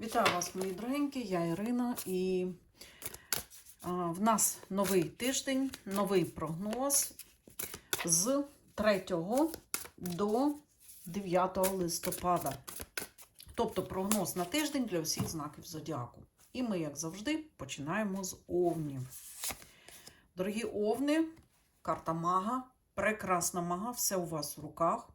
Вітаю вас, мої дорогенькі, я Ірина, і а, в нас новий тиждень, новий прогноз з 3 до 9 листопада. Тобто прогноз на тиждень для всіх знаків зодіаку. І ми, як завжди, починаємо з овнів. Дорогі овни, карта мага, прекрасна мага, все у вас в руках.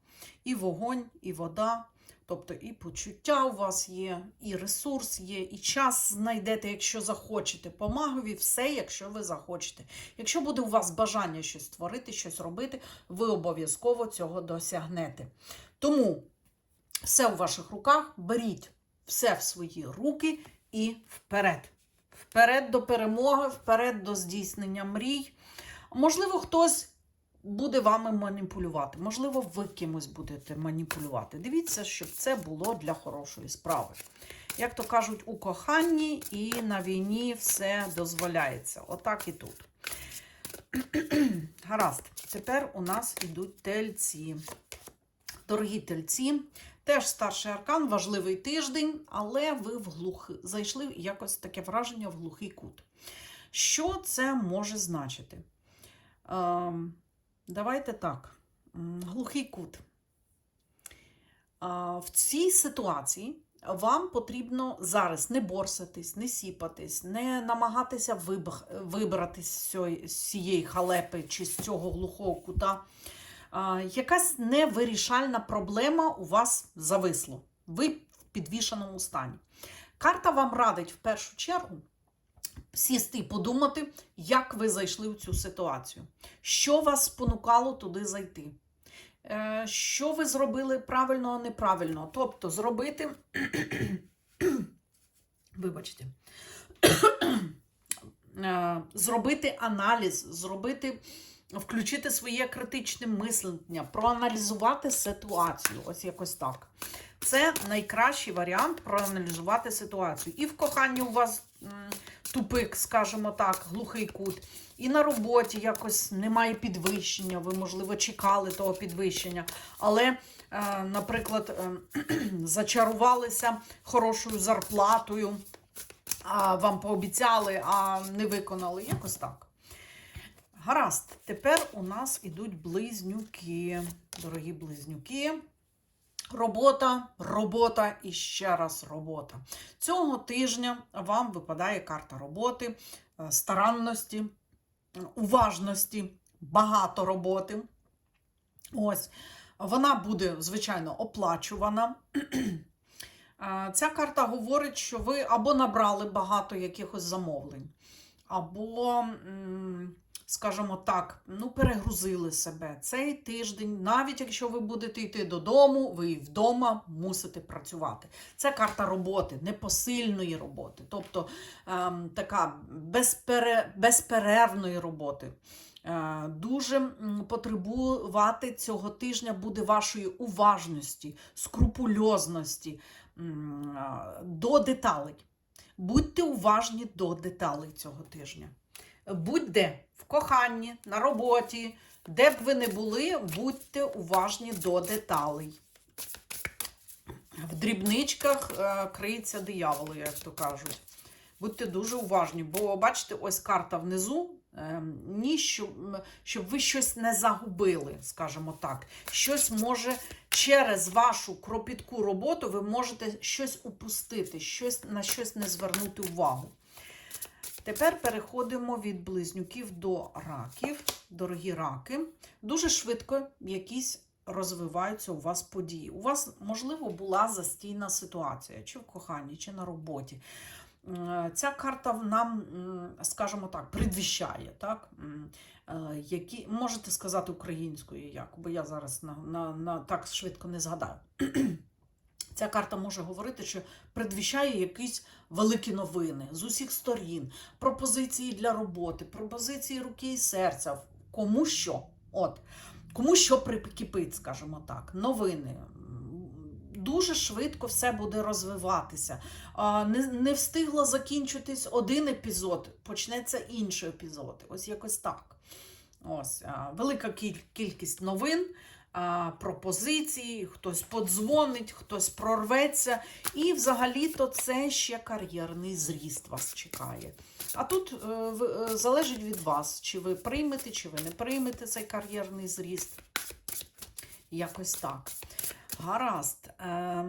І вогонь, і вода. Тобто і почуття у вас є, і ресурс є, і час знайдете, якщо захочете. По все, якщо ви захочете. Якщо буде у вас бажання щось створити, щось робити, ви обов'язково цього досягнете. Тому все у ваших руках, беріть все в свої руки і вперед. Вперед до перемоги, вперед до здійснення мрій. Можливо, хтось буде вами маніпулювати. Можливо, ви кимось будете маніпулювати. Дивіться, щоб це було для хорошої справи. Як то кажуть, у коханні і на війні все дозволяється. Отак і тут. Гаразд, тепер у нас ідуть тельці. Дорогі тельці, теж старший аркан, важливий тиждень, але ви в глух... зайшли якось таке враження в глухий кут. Що це може значити? Ем, Давайте так. Глухий кут. В цій ситуації вам потрібно зараз не борсатись, не сіпатись, не намагатися вибратись з цієї- халепи чи з цього глухого кута. Якась невирішальна проблема у вас зависла. Ви в підвішеному стані. Карта вам радить в першу чергу сісти і подумати, як ви зайшли в цю ситуацію. Що вас спонукало туди зайти? Е, Що ви зробили правильно, а неправильно? Тобто зробити. Вибачте. Е, Зробити аналіз, зробити, включити своє критичне мислення, проаналізувати ситуацію. Ось якось так. Це найкращий варіант проаналізувати ситуацію. І в коханні у вас тупик, скажімо так, глухий кут. І на роботі якось немає підвищення. Ви, можливо, чекали того підвищення. Але, е, наприклад, е, зачарувалися хорошою зарплатою, а вам пообіцяли, а не виконали. Якось так. Гаразд, тепер у нас ідуть близнюки. Дорогі близнюки. Робота, робота і ще раз робота. Цього тижня вам випадає карта роботи, е, старанності, уважності, багато роботи. Ось. Вона буде, звичайно, оплачувана. Е, Ця карта говорить, що ви або набрали багато якихось замовлень, або, скажімо так, ну, перегрузили себе. Цей тиждень, навіть якщо ви будете йти додому, ви вдома мусите працювати. Це карта роботи, непосильної роботи, тобто ем, така безпере, безперервної роботи. Е, Дуже потребувати цього тижня буде вашої уважності, скрупульозності до деталей. Будьте уважні до деталей цього тижня. Будь-де в коханні, на роботі, де б ви не були, будьте уважні до деталей. В дрібничках е, криється диявол, як то кажуть. Будьте дуже уважні, бо бачите, ось карта внизу. ем, Ні, щоб, щоб ви щось не загубили, скажімо так. Щось може через вашу кропітку роботу ви можете щось упустити, щось, на щось не звернути увагу. Тепер переходимо від близнюків до раків. Дорогі раки, дуже швидко якісь розвиваються у вас події. У вас, можливо, була застійна ситуація, чи в коханні, чи на роботі. Ця карта нам, скажімо так, предвіщає, так? Е, Які, можете сказати українською, як, бо я зараз на, на, на, так швидко не згадаю. Ця карта може говорити, що предвіщає якісь великі новини з усіх сторін, пропозиції для роботи, пропозиції руки і серця. Кому що? От. Кому що прикипить, скажімо так, новини. Дуже швидко все буде розвиватися. Не, не встигло закінчитись один епізод, почнеться інший епізод. Ось якось так. Ось, велика кількість новин. А, пропозиції, хтось подзвонить, хтось прорветься. І взагалі-то це ще кар'єрний зріст вас чекає. А тут е, е, залежить від вас, чи ви приймете, чи ви не приймете цей кар'єрний зріст. Якось так. Гаразд. Е,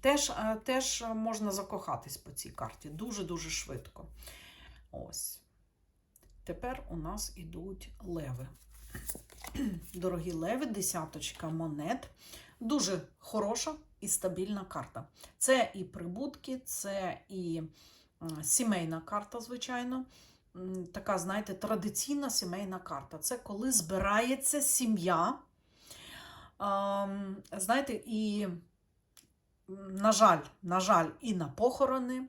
теж, теж можна закохатись по цій карті дуже-дуже швидко. Ось. Тепер у нас ідуть леви. Дорогі леви, десяточка монет. Дуже хороша і стабільна карта. Це і прибутки, це і сімейна карта, звичайно. Така, знаєте, традиційна сімейна карта. Це коли збирається сім'я. Знаєте, і, на жаль, на жаль, і на похорони,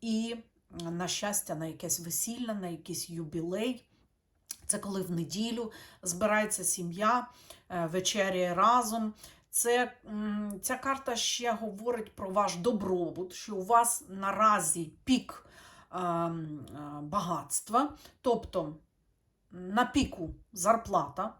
і на щастя, на якесь весілля, на якийсь юбілей. Це коли в неділю збирається сім'я, е, вечеряє разом. Це, ця карта ще говорить про ваш добробут, що у вас наразі пік е, м, е, багатства, тобто на піку зарплата.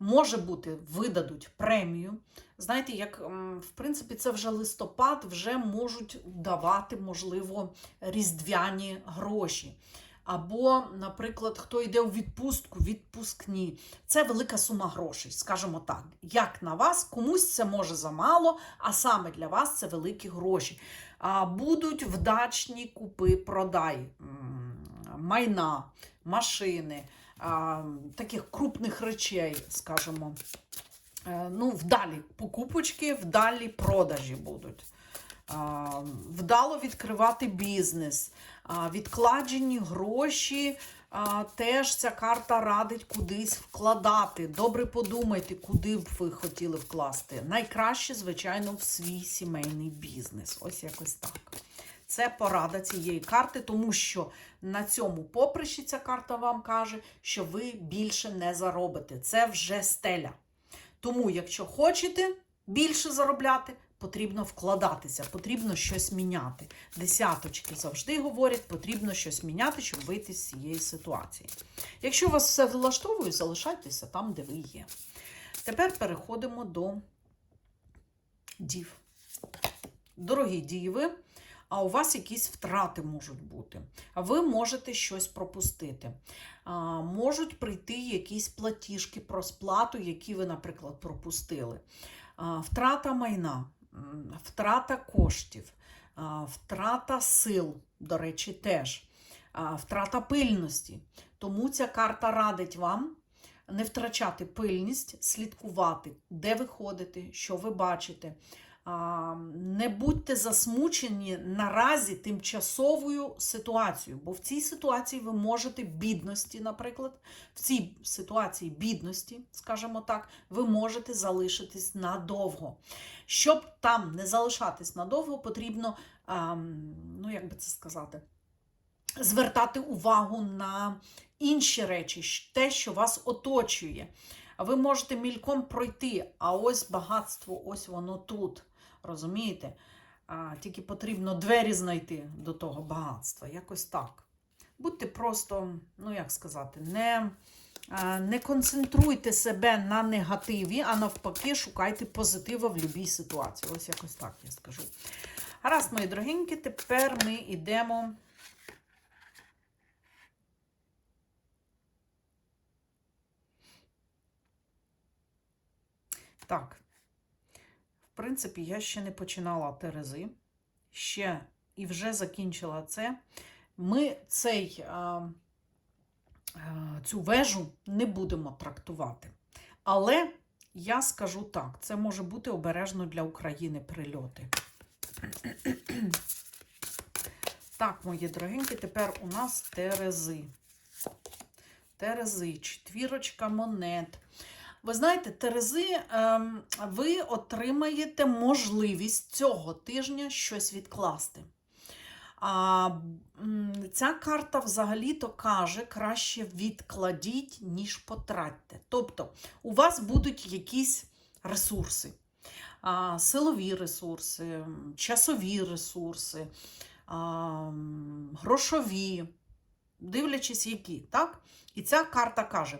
Може бути, видадуть премію. Знаєте, як в принципі це вже листопад, вже можуть давати, можливо, різдвяні гроші. Або, наприклад, хто йде у відпустку, відпускні. Це велика сума грошей, скажімо так. Як на вас, комусь це може замало, а саме для вас це великі гроші. А, будуть вдачні купи, продай майна, машини, таких крупних речей, скажімо. Е, Ну, вдалі покупочки, вдалі продажі будуть. Вдало відкривати бізнес, відкладені гроші. Теж ця карта радить кудись вкладати. Добре подумайте, куди б ви хотіли вкласти. Найкраще, звичайно, в свій сімейний бізнес. Ось якось так. Це порада цієї карти, тому що на цьому поприщі ця карта вам каже, що ви більше не заробите. Це вже стеля. Тому, якщо хочете більше заробляти, потрібно вкладатися, потрібно щось міняти. Десяточки завжди говорять, потрібно щось міняти, щоб вийти з цієї ситуації. Якщо вас все влаштовує, залишайтеся там, де ви є. Тепер переходимо до дів. Дорогі діви, а у вас якісь втрати можуть бути. А ви можете щось пропустити. А, можуть прийти якісь платіжки про сплату, які ви, наприклад, пропустили. А, втрата майна, втрата коштів, втрата сил, до речі, теж, втрата пильності. Тому ця карта радить вам не втрачати пильність, слідкувати, де ви ходите, що ви бачите. Не будьте засмучені наразі тимчасовою ситуацією, бо в цій ситуації ви можете бідності, наприклад, в цій ситуації бідності, скажімо так, ви можете залишитись надовго. Щоб там не залишатись надовго, потрібно, ну як би це сказати, звертати увагу на інші речі, те, що вас оточує. Ви можете мільком пройти, а ось багатство, ось воно тут. Розумієте? А, тільки потрібно двері знайти до того багатства. Якось так. Будьте просто, ну як сказати, не, не концентруйте себе на негативі, а навпаки, шукайте позитива в будь-якій ситуації. Ось якось так я скажу. Гаразд, мої дорогенькі, тепер ми йдемо. Так. Принципі, я ще не починала Терези, ще і вже закінчила це. Ми цей, а, а, цю вежу не будемо трактувати. Але я скажу так: це може бути обережно для України прильоти. Так, мої дорогенькі, тепер у нас Терези. Терези, четвірочка монет. Ви знаєте, Терези, ем, ви отримаєте можливість цього тижня щось відкласти. А, ця карта взагалі-то каже, краще відкладіть, ніж потратьте. Тобто, у вас будуть якісь ресурси, силові ресурси, часові ресурси, грошові, дивлячись, які, так? І ця карта каже: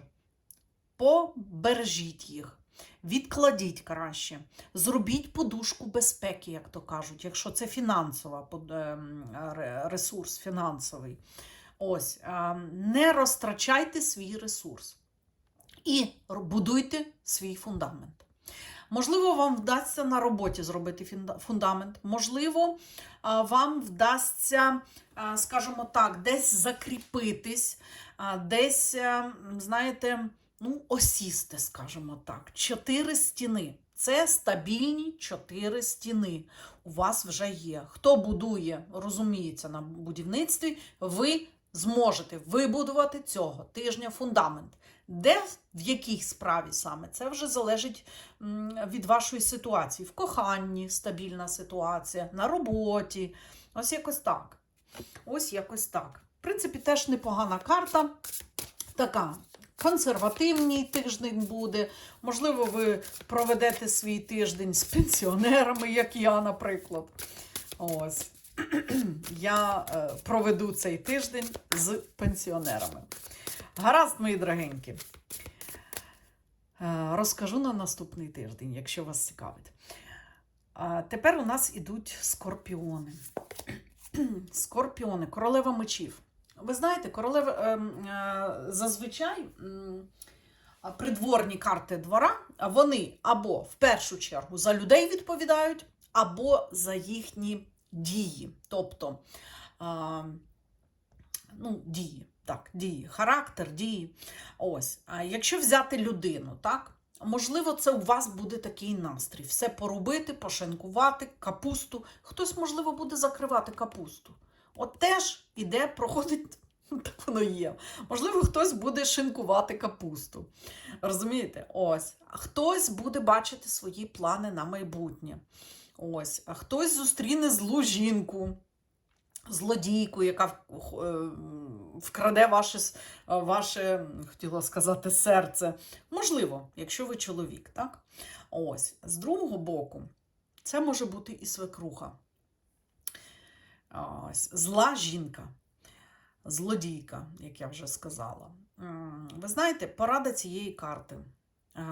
побережіть їх. Відкладіть краще, зробіть подушку безпеки, як то кажуть, якщо це фінансова ре- ресурс фінансовий. Ось, ем, не розтрачайте свій ресурс і будуйте свій фундамент. Можливо, вам вдасться на роботі зробити фундамент. Можливо, вам вдасться, скажімо так, десь закріпитись, десь, е, знаєте, ну, осісти, скажімо так. Чотири стіни. Це стабільні чотири стіни. У вас вже є. Хто будує, розуміється на будівництві, ви зможете вибудувати цього тижня фундамент. Де в якій справі саме? Це вже залежить від вашої ситуації. В коханні стабільна ситуація, на роботі. Ось якось так. Ось якось так. В принципі, теж непогана карта. Така. Консервативний тиждень буде. Можливо, ви проведете свій тиждень з пенсіонерами, як я, наприклад. Ось. Я е, проведу цей тиждень з пенсіонерами. Гаразд, мої дорогенькі. Е, Розкажу на наступний тиждень, якщо вас цікавить. Тепер у нас ідуть скорпіони. Скорпіони, королева мечів. Ви знаєте, королева ем, е, зазвичай придворні карти двора, вони або в першу чергу за людей відповідають, або за їхні дії. Тобто, ну, дії, так, дії, характер, дії. Ось, якщо взяти людину, так, можливо, це у вас буде такий настрій. Все поробити, пошинкувати, капусту. Хтось, можливо, буде закривати капусту. От теж іде, проходить, так воно є. Можливо, хтось буде шинкувати капусту. Розумієте? Ось. А хтось буде бачити свої плани на майбутнє. Ось. А хтось зустріне злу жінку злодійку, яка е, вкраде ваше, е, ваше, хотіла сказати, серце. Можливо, якщо ви чоловік, так? Ось, з другого боку, це може бути і свекруха. Ось, зла жінка, злодійка, як я вже сказала. Ви знаєте, порада цієї карти. е,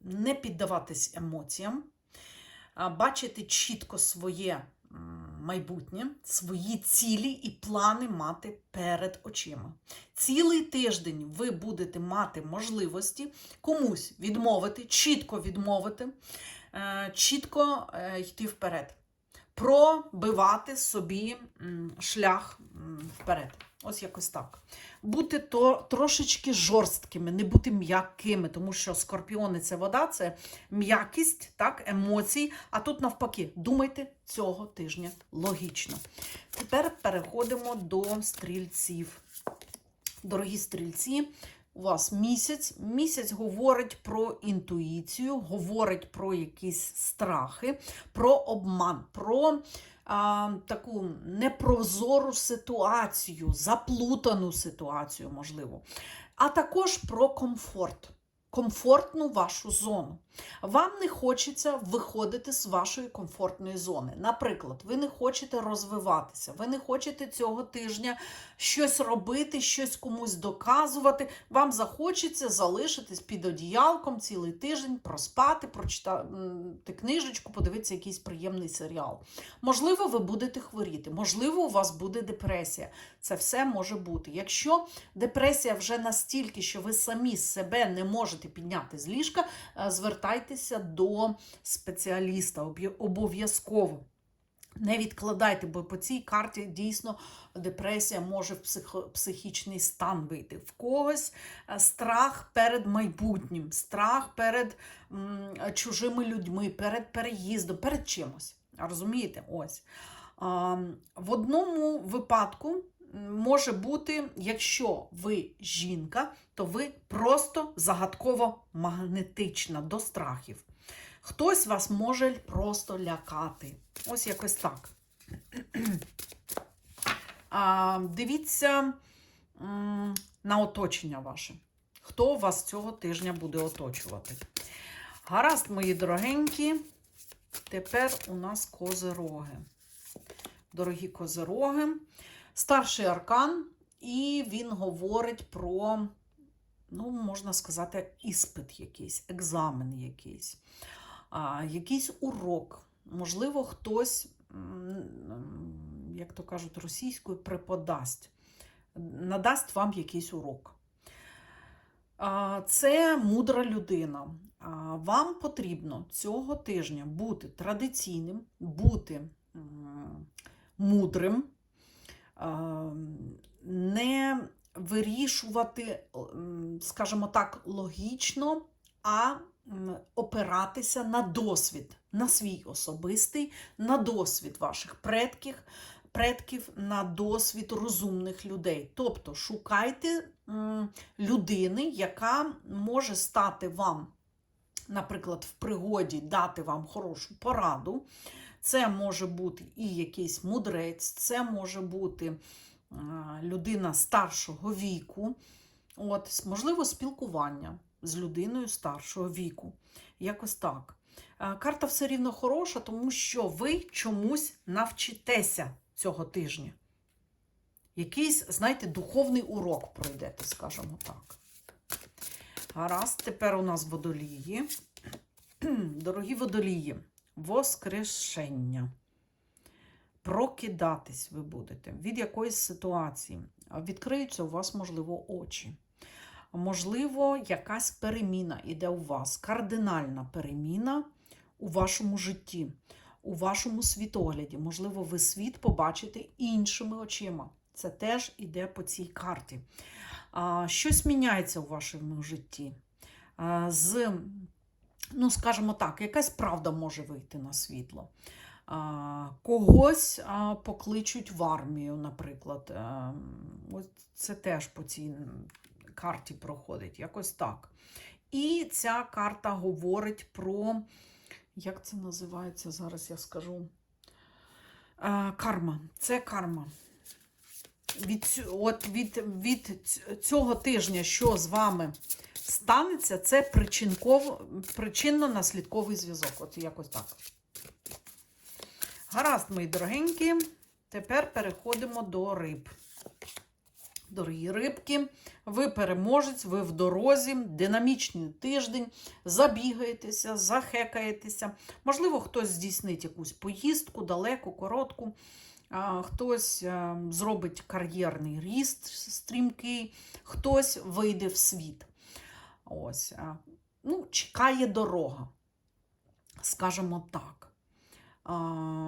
Не піддаватись емоціям, бачити чітко своє майбутнє, свої цілі і плани мати перед очима. Цілий тиждень ви будете мати можливості комусь відмовити, чітко відмовити, е, чітко е, йти вперед, пробивати собі шлях вперед. Ось якось так. Бути то трошечки жорсткими, не бути м'якими, тому що скорпіони це вода, це м'якість, так, емоцій. А тут навпаки, думайте цього тижня логічно. Тепер переходимо до стрільців. Дорогі стрільці, у вас місяць. Місяць говорить про інтуїцію, говорить про якісь страхи, про обман, про а, таку непрозору ситуацію, заплутану ситуацію, можливо, а також про комфорт. Комфортну вашу зону. Вам не хочеться виходити з вашої комфортної зони. Наприклад, ви не хочете розвиватися, ви не хочете цього тижня щось робити, щось комусь доказувати. Вам захочеться залишитись під одіялком цілий тиждень, проспати, прочитати книжечку, подивитися якийсь приємний серіал. Можливо, ви будете хворіти, можливо, у вас буде депресія. Це все може бути. Якщо депресія вже настільки, що ви самі себе не можете підняти з ліжка, е, звертайтеся до спеціаліста обов'язково. Не відкладайте, бо по цій карті дійсно депресія може в психічний стан вийти. В когось е, страх перед майбутнім, страх перед м, чужими людьми, перед переїздом, перед чимось. Розумієте? Ось. В одному випадку може бути, якщо ви жінка, то ви просто загадково магнетична до страхів. Хтось вас може просто лякати. Ось якось так. А, дивіться на оточення ваше. Хто вас цього тижня буде оточувати? Гаразд, мої дорогенькі. Тепер у нас козироги. Дорогі козироги. Старший аркан, і він говорить про ну, можна сказати, іспит якийсь, екзамен якийсь, а, якийсь урок. Можливо, хтось, як то кажуть, російською преподасть, надасть вам якийсь урок. Це мудра людина. Вам потрібно цього тижня бути традиційним, бути мудрим, не вирішувати, скажімо так, логічно, а опиратися на досвід, на свій особистий, на досвід ваших предків, предків, на досвід розумних людей. Тобто шукайте людини, яка може стати вам, наприклад, в пригоді, дати вам хорошу пораду. Це може бути і якийсь мудрець, це може бути людина старшого віку, от, можливо, спілкування з людиною старшого віку. Якось так. Карта все рівно хороша, тому що ви чомусь навчитеся цього тижня. Якийсь, знаєте, духовний урок пройдете, скажімо так. Гаразд, тепер у нас водолії. Дорогі водолії, воскрешення. Прокидатись ви будете від якоїсь ситуації. Відкриються у вас, можливо, очі. Можливо, якась переміна іде у вас, кардинальна переміна у вашому житті, у вашому світогляді. Можливо, ви світ побачите іншими очима. Це теж іде по цій карті. Щось міняється у вашому житті. З, ну, скажімо так, якась правда може вийти на світло. Когось покличуть в армію, наприклад. Ось це теж по цій карті проходить, якось так. І ця карта говорить про, як це називається, зараз я скажу. Карма. Це карма. Від, от від, від цього тижня, що з вами станеться, це причинно-наслідковий зв'язок. От якось так. Гаразд, мої дорогенькі. Тепер переходимо до риб. Дорогі рибки, ви переможець, ви в дорозі, динамічний тиждень, забігаєтеся, захекаєтеся. Можливо, хтось здійснить якусь поїздку, далеку, коротку. Хтось е, зробить кар'єрний ріст стрімкий, хтось вийде в світ. Ось, ну, чекає дорога, скажімо так. А,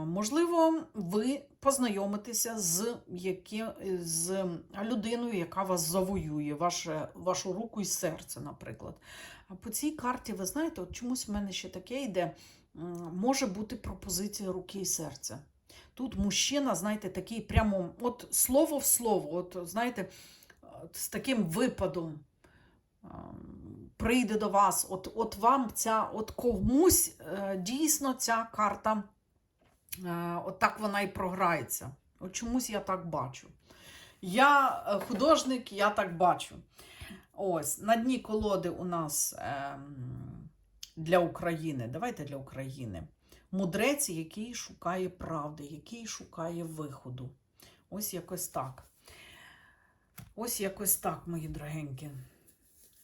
можливо, ви познайомитеся з, які, з людиною, яка вас завоює, ваше, вашу руку і серце, наприклад. А по цій карті, ви знаєте, от чомусь в мене ще таке йде, може бути пропозиція руки і серця. Тут мужчина, знаєте, такий прямо от слово в слово, от знаєте, з таким випадом прийде до вас. От, от вам ця, от комусь е, дійсно ця карта, е, от так вона і програється. От чомусь я так бачу. Я е, художник, я так бачу. Ось, на дні колоди у нас ем, для України. Давайте для України. Мудрець, який шукає правди, який шукає виходу. Ось якось так. Ось якось так, мої дорогенькі.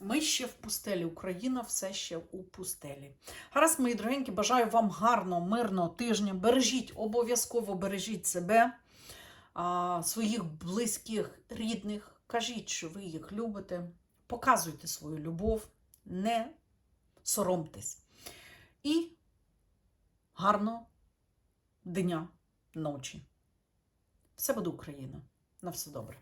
Ми ще в пустелі. Україна все ще у пустелі. Гаразд, мої дорогенькі, бажаю вам гарного, мирного тижня. Бережіть, обов'язково бережіть себе, своїх близьких, рідних. Кажіть, що ви їх любите. Показуйте свою любов, не соромтесь. І гарного дня, ночі. Все буде Україна. На все добре.